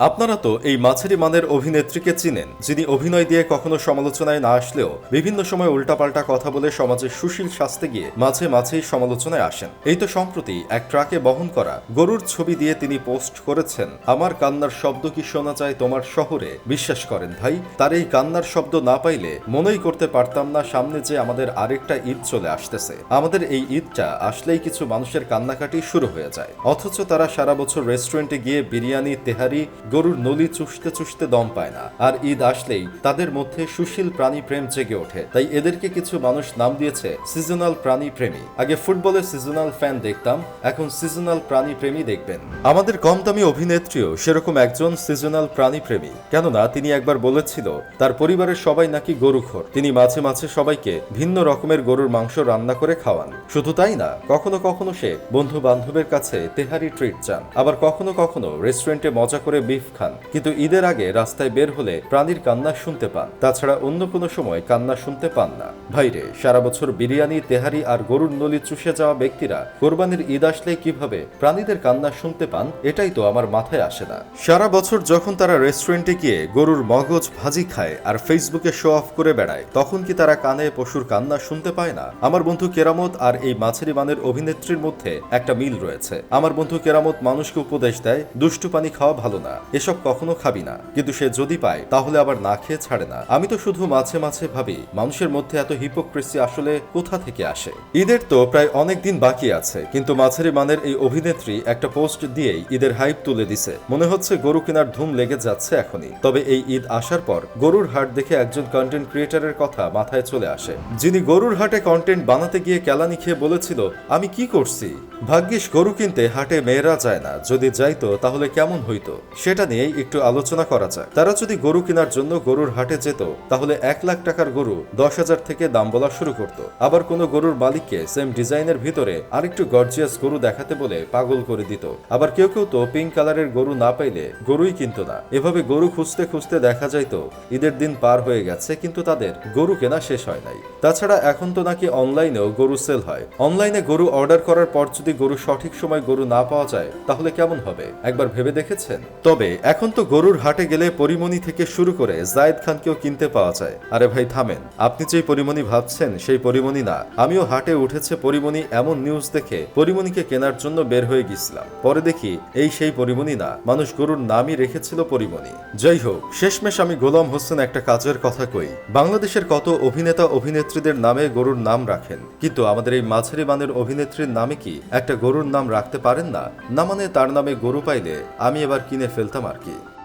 আপনারা তো এই মাঝারি মানের অভিনেত্রীকে চিনেন, যিনি অভিনয় দিয়ে কখনো সমালোচনায় না আসলেও বিভিন্ন সময় উল্টাপাল্টা কথা বলে সমাজে সুশীল শাস্তে গিয়ে মাঝে মাঝেই সমালোচনায় আসেন। এই তো সম্প্রতি এক ট্রাকে বহন করা গরুর ছবি দিয়ে তিনি পোস্ট করেছেন, আমার কান্নার শব্দ কি শোনা যায় তোমার শহরে? বিশ্বাস করেন ভাই, তার এই কান্নার শব্দ না পাইলে মনেই করতে পারতাম না সামনে যে আমাদের আরেকটা ঈদ চলে আসতেছে। আমাদের এই ঈদটা আসলেই কিছু মানুষের কান্নাকাটি শুরু হয়ে যায়। অথচ তারা সারা বছর রেস্টুরেন্টে গিয়ে বিরিয়ানি, তেহারি গরুর নলি চুষতে চুষতে দম পায় না। আর ঈদ আসলেই তাদের মধ্যে সুশীল প্রাণী প্রেম জেগে ওঠে। তাই এদেরকে কিছু মানুষ নাম দিয়েছে সিজনাল প্রাণী প্রেমী। আগে ফুটবলের সিজনাল ফ্যান দেখতাম, এখন সিজনাল প্রাণী প্রেমী দেখবেন। আমাদের কম দামি অভিনেত্রীও সেরকম একজন সিজনাল প্রাণী প্রেমী। কেননা তিনি একবার বলেছিল, তার পরিবারের সবাই নাকি গরুখোর তিনি মাঝে মাঝে সবাইকে ভিন্ন রকমের গরুর মাংস রান্না করে খাওয়ান। শুধু তাই না, কখনো কখনো সে বন্ধু বান্ধবের কাছে তেহারি ট্রিট চান। আবার কখনো কখনো রেস্টুরেন্টে মজা করে বিফ খান। কিন্তু ঈদের আগে রাস্তায় বের হলে প্রাণীর কান্না শুনতে পান। তাছাড়া অন্য কোনো সময় কান্না শুনতে পান না। ভাইরে, সারা বছর বিরিয়ানি, তেহারি আর গরুর নলি চুষে যাওয়া ব্যক্তিরা কোরবানির ঈদ আসলে কীভাবে প্রাণীদের কান্না শুনতে পান, এটাই তো আমার মাথায় আসে না। সারা বছর যখন তারা রেস্টুরেন্টে গিয়ে গরুর মগজ ভাজি খায় আর ফেসবুকে শো অফ করে বেড়ায়, তখন কি তারা কানে পশুর কান্না শুনতে পায় না? আমার বন্ধু কেরামত আর এই মাছেরি মানের অভিনেত্রীর মধ্যে একটা মিল রয়েছে। আমার বন্ধু কেরামত মানুষকে উপদেশ দেয়, দুষ্টু পানি খাওয়া ভালো না। এসব কখনো খাবি না। কিন্তু সে যদি পায়, তাহলে আবার না খেয়ে ছাড়ে না। আমি তো শুধু মাঝে মাঝে ভাবি, মানুষের মধ্যে এত হিপোক্রেসি আসলে কোথা থেকে আসে? ঈদের তো প্রায় অনেক দিন বাকি আছে, কিন্তু মাঝারি মানের এই অভিনেত্রী একটা পোস্ট দিয়েই ঈদের হাইপ তুলে দিছে। মনে হচ্ছে গরু কেনার ধুম লেগে যাচ্ছে এখনই। তবে এই ঈদ আসার পর গরুর হাট দেখে একজন কন্টেন্ট ক্রিয়েটারের কথা মাথায় চলে আসে। যিনি গরুর হাটে কন্টেন্ট বানাতে গিয়ে কেলানি খেয়ে বলেছিল, আমি কি করছি? ভাগ্যিস গরু কিনতে হাটে মেয়েরা যায় না। যদি যাইতো, তাহলে কেমন হইতো? সেটা নিয়েই একটু আলোচনা করা যায় তারা যদি গরু কেনার জন্য গরুর হাটে যেত, তাহলে এক লাখ টাকার গরু দশ হাজার থেকে দাম বলা শুরু করত। আবার কোনো গরুর মালিককে সেম ডিজাইনের ভিতরে আরেকটু গর্জিয়াস গরু দেখাতে বলে পাগল করে দিত। আবার কেউ কেউ তো পিঙ্ক কালারের গরু না পাইলে গরুই কিনতো না। এভাবে গরু খুঁজতে খুঁজতে দেখা যাইতো, ঈদের দিন পার হয়ে গেছে, কিন্তু তাদের গরু কেনা শেষ হয় নাই। তাছাড়া এখন তো নাকি অনলাইনেও গরু সেল হয়। অনলাইনে গরু অর্ডার করার পর যদি গরু সঠিক সময় গরু না পাওয়া যায়, তাহলে কেমন হবে? একবার ভেবে দেখেছেন? তবে এখন তো গরুর হাটে গেলে পরিমণি থেকে শুরু করে জায়েদ খানকেও কিনতে পাওয়া যায়। আরে ভাই, থামেন। আপনি যেই পরিমণি ভাবছেন, সেই পরিমণি না। আমিও হাটে উঠেছে পরিমণি এমন নিউজ দেখে পরিমণিকে কেনার জন্য বের হয়ে গেছিলাম পরে দেখি, এই সেই পরিমণি না, মানুষ গরুর নামই রেখেছিল পরিমণি। যাই হোক, শেষমেশ আমি গোলাম হোসেন একটা কাজের কথা কই। বাংলাদেশের কত অভিনেতা, অভিনেত্রীদের নামে গরুর নাম রাখেন? কিন্তু আমাদের এই মাঝারি মানের অভিনেত্রীর নামে কি একটা গরুর নাম রাখতে পারেন না? না মানে তার নামে গরু পাইলে আমি এবার কিনে ফেলতাম আর কি